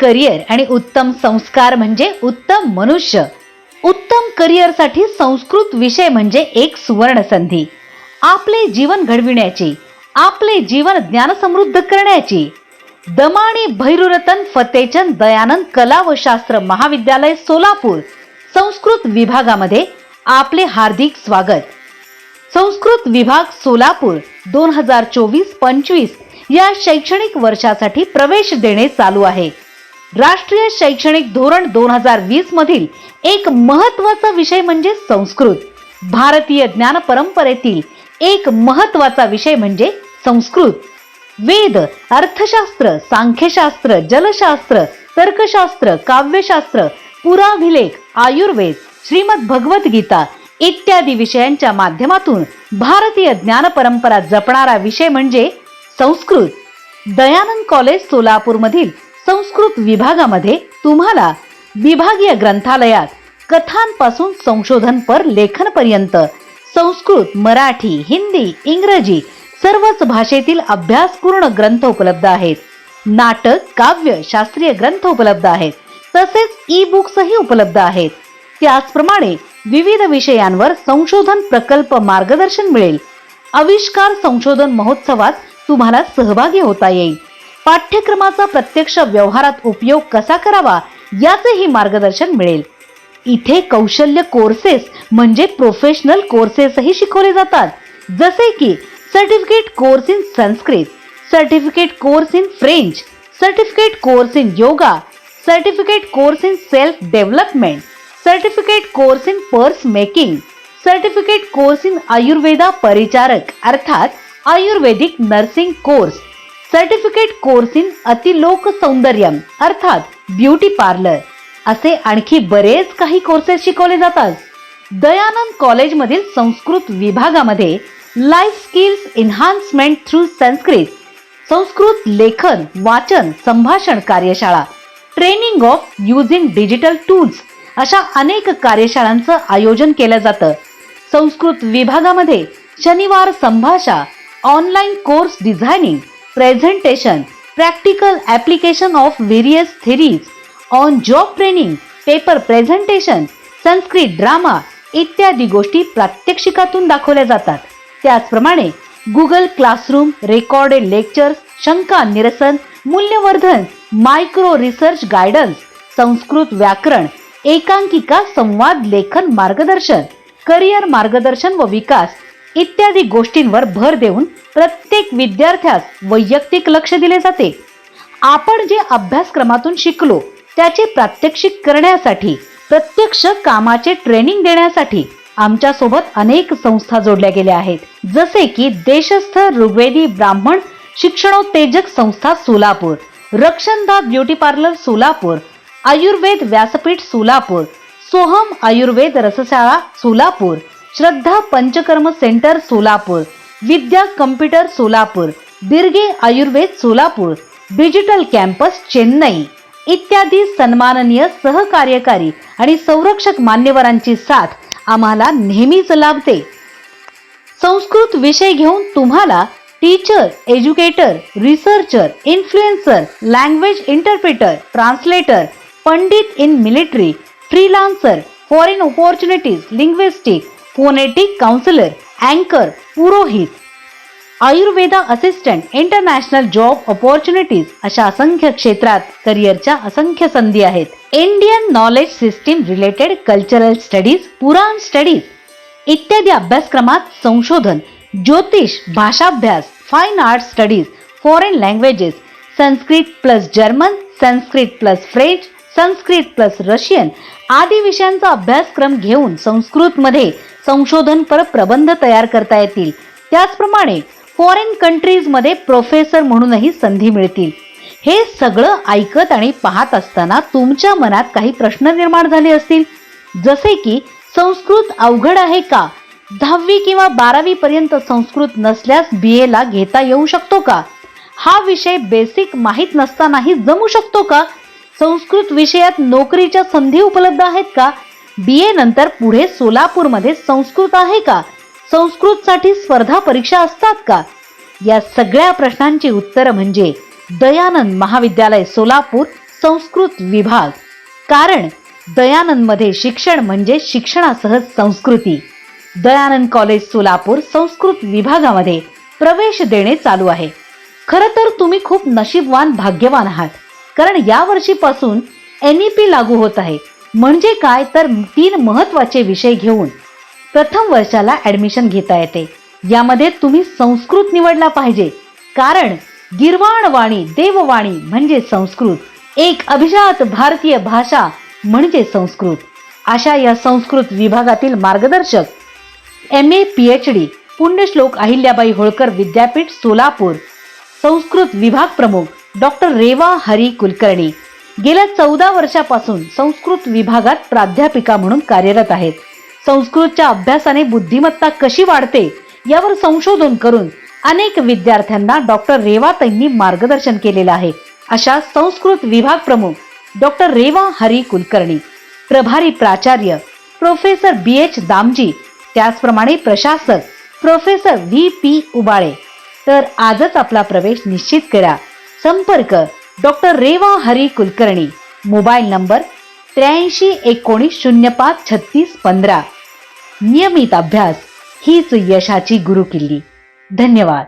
Career आणि उत्तम संस्कार म्हणजे उत्तम मनुष्य. उत्तम करिअरसाठी संस्कृत विषय म्हणजे एक सुवर्ण संधी आपले जीवन घडविण्याची आपले जीवन ज्ञानसमृद्ध करण्याची. दमाणी भैरुरतन फतेचंद दयानंद कला व शास्त्र महाविद्यालय सोलापूर. संस्कृत विभागामध्ये आपले हार्दिक स्वागत. संस्कृत विभाग सोलापूर दोन हजार चोवीस पंचवीस या शैक्षणिक वर्षासाठी प्रवेश देणे चालू आहे. राष्ट्रीय शैक्षणिक धोरण दोन हजार वीस मधील एक महत्त्वाचा विषय म्हणजे संस्कृत. भारतीय ज्ञान परंपरेतील एक महत्त्वाचा विषय म्हणजे संस्कृत. वेद अर्थशास्त्र सांख्यशास्त्र जलशास्त्र तर्कशास्त्र काव्यशास्त्र पुराभिलेख आयुर्वेद श्रीमद भगवद्गीता इत्यादी विषयांच्या माध्यमातून भारतीय ज्ञान परंपरा जपणारा विषय म्हणजे संस्कृत. दयानंद कॉलेज सोलापूरमधील संस्कृत विभागामध्ये तुम्हाला विभागीय ग्रंथालयात कथांपासून संशोधनपर लेखनपर्यंत संस्कृत मराठी हिंदी इंग्रजी सर्वच भाषेतील अभ्यासपूर्ण ग्रंथ उपलब्ध आहेत. नाटक काव्य शास्त्रीय ग्रंथ उपलब्ध आहेत. तसेच ई बुक्सही उपलब्ध आहेत. त्याचप्रमाणे विविध विषयांवर संशोधन प्रकल्प मार्गदर्शन मिळेल. आविष्कार संशोधन महोत्सवात तुम्हाला सहभागी होता येईल. पाठ्यक्रमाचा प्रत्यक्ष व्यवहारात उपयोग कसा करावा याचेही मार्गदर्शन मिळेल. इथे कौशल्य कोर्सेस म्हणजे प्रोफेशनल कोर्सेसही शिकवले जातात. जसे की certificate course in Sanskrit certificate course in French certificate course in yoga certificate course in self development certificate course in purse making certificate course in Ayurveda परिचारक अर्थात Ayurvedic nursing course certificate course in Athiloka सौंदर्यम अर्थात beauty parlour. असे आणखी बरेच काही courses शिकवले जातात. दयानंद कॉलेजमधील संस्कृत विभागामध्ये life skills enhancement through Sanskrit Sanskrit लेखन वाचन संभाषण कार्यशाळा training of using digital tools अशा अनेक कार्यशाळांचं आयोजन केलं जातं. संस्कृत विभागामध्ये शनिवार संभाषा online course designing presentation practical application of various theories on job training paper presentation Sanskrit drama इत्यादी गोष्टी प्रात्यक्षिकातून दाखवल्या जातात. त्याचप्रमाणे गुगल क्लासरूम रेकॉर्डेड लेक्चर्स शंका निरसन मूल्यवर्धन मायक्रो रिसर्च गायडन्स संस्कृत व्याकरण एकांकिका संवाद लेखन मार्गदर्शन करिअर मार्गदर्शन व विकास इत्यादी गोष्टींवर भर देऊन प्रत्येक विद्यार्थ्यास वैयक्तिक लक्ष दिले जाते. आपण जे अभ्यासक्रमातून शिकलो त्याचे प्रात्यक्षिक करण्यासाठी प्रत्यक्ष कामाचे ट्रेनिंग देण्यासाठी आमच्यासोबत अनेक संस्था जोडल्या गेल्या आहेत. जसे की Deshastha Rigvedi Brahman Shikshanottejak Sanstha Solapur Rakshanda beauty parlour Solapur Ayurved Vyaspeeth Solapur Soham Ayurved Rasashala Solapur Shraddha Panchakarma centre Solapur Vidya computer Solapur Birge Ayurved Solapur digital campus Chennai इत्यादी सन्माननीय सहकार्यकारी आणि संरक्षक मान्यवरांची साथ आम्हाला नेहमीच लाभते. संस्कृत विषय घेऊन तुम्हाला teacher educator researcher influencer language interpreter translator pandit in military freelancer foreign opportunities linguistic phonetic counsellor अँकर पुरोहित Ayurveda assistant international job opportunities अशा असंख्य क्षेत्रात करिअरच्या असंख्य संधी आहेत. Indian knowledge system related cultural studies Purana studies इत्यादी अभ्यासक्रमात संशोधन ज्योतिष भाषाभ्यास fine art studies foreign languages Sanskrit plus German Sanskrit plus French Sanskrit plus Russian आदी विषयांचा अभ्यासक्रम घेऊन संस्कृतमध्ये संशोधनपर प्रबंध तयार करता येतील. त्याचप्रमाणे फॉरेन कंट्रीजमध्ये प्रोफेसर म्हणूनही संधी मिळतील. हे सगळं ऐकत आणि पाहत असताना तुमच्या मनात काही प्रश्न निर्माण झाले असतील? जसे की संस्कृत अवघड आहे का? दहावी किंवा बारावी पर्यंत संस्कृत नसल्यास बी एला घेता येऊ शकतो का? हा विषय बेसिक माहीत नसतानाही जमू शकतो का? संस्कृत विषयात नोकरीच्या संधी उपलब्ध आहेत का? बी ए नंतर पुढे सोलापूरमध्ये संस्कृत आहे का? संस्कृतसाठी स्पर्धा परीक्षा असतात का? या सगळ्या प्रश्नांची उत्तरं म्हणजे दयानंद महाविद्यालय सोलापूर संस्कृत विभाग. कारण दयानंदमध्ये शिक्षण म्हणजे शिक्षणासह संस्कृती. दयानंद कॉलेज सोलापूर संस्कृत विभागामध्ये प्रवेश देणे चालू आहे. खरं तर तुम्ही खूप नशीबवान भाग्यवान आहात. कारण यावर्षीपासून एन ई पी लागू होत आहे. म्हणजे काय तर तीन महत्त्वाचे विषय घेऊन. प्रथम वर्षाला ॲडमिशन घेता येते. यामध्ये तुम्ही संस्कृत निवडला पाहिजे. कारण गिरवाणवाणी देववाणी म्हणजे संस्कृत. एक अभिजात भारतीय भाषा म्हणजे संस्कृत. अशा या संस्कृत विभागातील मार्गदर्शक M A P H D Punyashlok Ahilyabai Holkar विद्यापीठ सोलापूर. संस्कृत विभाग प्रमुख डॉक्टर रेवा हरी कुलकर्णी. गेल्या चौदा वर्षापासून संस्कृत विभागात प्राध्यापिका म्हणून कार्यरत आहेत. संस्कृतच्या अभ्यासाने बुद्धिमत्ता कशी वाढते यावर संशोधन करून अनेक विद्यार्थ्यांना डॉक्टर रेवाताईंनी मार्गदर्शन केलेलं आहे. अशा संस्कृत विभाग प्रमुख डॉक्टर रेवा हरी कुलकर्णी प्रभारी प्राचार्य प्रोफेसर बी. एच. दामजी त्याचप्रमाणे प्रशासक प्रोफेसर व्ही. पी. उबाळे. तर आजच आपला प्रवेश निश्चित करा. संपर्क doctor Reva Hari Kulkarni. Mobile number त्र्याऐंशी एकोणीस शून्य पाच छत्तीस पंधरा. नियमित अभ्यास हीच यशाची गुरुकिल्ली. धन्यवाद.